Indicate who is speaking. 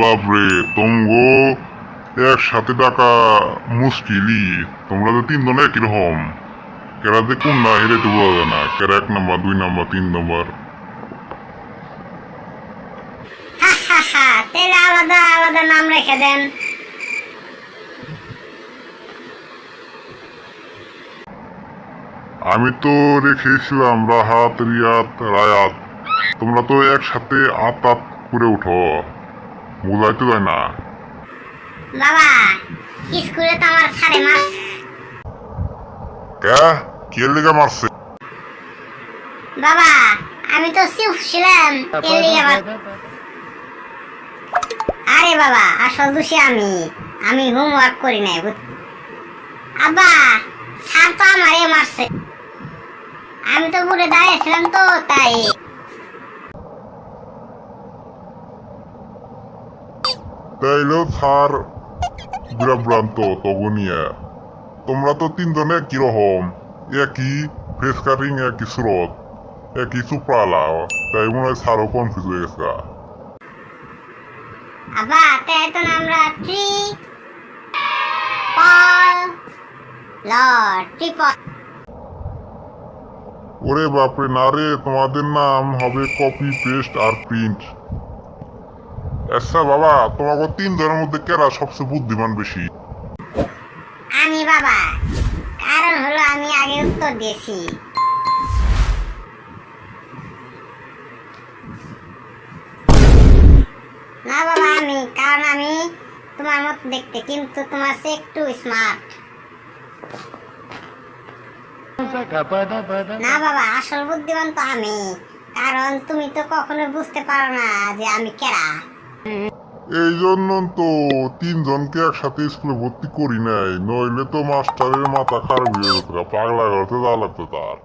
Speaker 1: বাপরে তোমগো একসাথে টাকা মুশকিলই। তোমরা তো তিনজন একই রকম। কেরা যে কোন না হেরে তো বোঝা যায় না কেরা এক নম্বর দুই নম্বর তিন নম্বর।
Speaker 2: হা হা হা তাহলে আলাদা আলাদা নাম রেখে দেন।
Speaker 1: আমি তো রেখেছিলাম রাহাত রিয়াত রায়াত। তোমরা তো একসাথে আত আত করে উঠো। বোঝাই তো যায় না।
Speaker 2: বাবা স্কুলে তো আমার মাস
Speaker 1: কে? কে লেগে মারছে?
Speaker 2: বাবা আমি তো চুপ ছিলাম। লিগে আরে বাবা আসল দোষী আমি। আমি হোমওয়ার্ক করি নাই আব্বা স্যার তো আমারে মারছে। আমি তো ঘুরে দাঁড়িয়েছিলাম তো তাই।
Speaker 1: তাইলেও স্যার বিরাভ্রান্ত তবু তোমরা তো তিনজনে কীরকম একই ফেস কাটিং একই স্রোত একই সুপ্রালা তাই মনে হয় স্যারও কনফিউজ হয়ে গেছে
Speaker 2: আব্বা তাই তো আমরা ট্রি পল লর্ড ট্রিপল
Speaker 1: ওরে বাপরে না রে তোমাদের নাম হবে কপি পেস্ট আর প্রিন্ট আচ্ছা বাবা, তোমাকে তিনজনের মধ্যে কেরা সবচেয়ে বুদ্ধিমান বেশি?
Speaker 2: আমি বাবা, কারণ হলো আমি আগে উত্তর দিয়েছি। না বাবা, আমি, কারণ আমি তোমার মত দেখতে, কিন্তু তোমার চেয়ে একটু স্মার্ট না বাবা, আসল বুদ্ধিমান তো আমি, কারণ তুমি তো কখনো বুঝতে পারো না যে আমি কেরা।
Speaker 1: এই জন্য তো তিনজনকে একসাথে স্কুলে ভর্তি করি নাই, নইলে তো মাস্টারের মাথা খারাপ হয়ে যেত, পাগলা করতে লাগতো তার।